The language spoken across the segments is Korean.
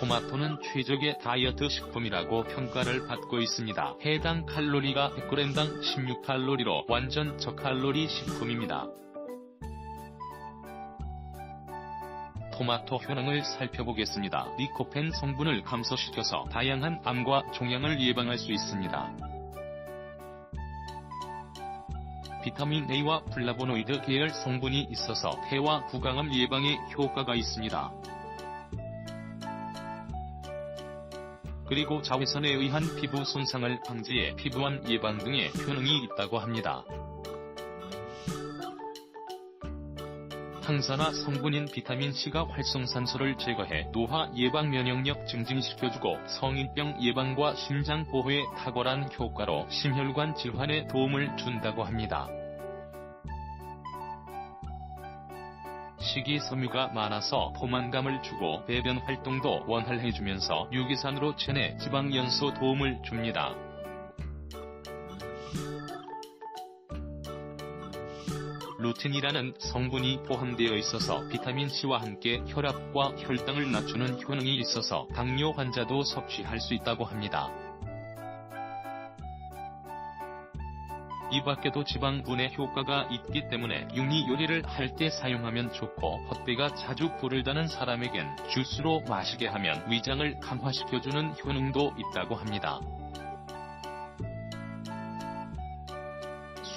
토마토는 최적의 다이어트 식품이라고 평가를 받고 있습니다. 해당 칼로리가 100g당 16칼로리로 완전 저칼로리 식품입니다. 토마토 효능을 살펴보겠습니다. 리코펜 성분을 감소시켜서 다양한 암과 종양을 예방할 수 있습니다. 비타민 A와 플라보노이드 계열 성분이 있어서 폐와 구강암 예방에 효과가 있습니다. 그리고 자외선에 의한 피부 손상을 방지해 피부암 예방 등의 효능이 있다고 합니다. 항산화 성분인 비타민C가 활성산소를 제거해 노화 예방 면역력 증진시켜주고 성인병 예방과 심장 보호에 탁월한 효과로 심혈관 질환에 도움을 준다고 합니다. 식이 섬유가 많아서 포만감을 주고 배변 활동도 원활해주면서 유기산으로 체내 지방 연소 도움을 줍니다. 루틴이라는 성분이 포함되어 있어서 비타민C와 함께 혈압과 혈당을 낮추는 효능이 있어서 당뇨 환자도 섭취할 수 있다고 합니다. 이 밖에도 지방분해 효과가 있기 때문에 육리 요리를 할 때 사용하면 좋고 헛배가 자주 부르다는 사람에겐 주스로 마시게 하면 위장을 강화시켜주는 효능도 있다고 합니다.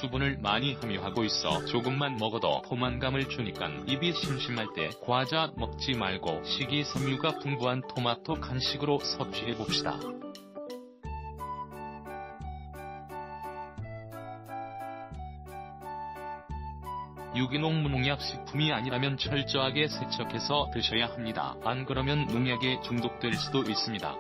수분을 많이 함유하고 있어 조금만 먹어도 포만감을 주니깐 입이 심심할 때 과자 먹지 말고 식이섬유가 풍부한 토마토 간식으로 섭취해봅시다. 유기농 무농약 식품이 아니라면 철저하게 세척해서 드셔야 합니다. 안 그러면 농약에 중독될 수도 있습니다.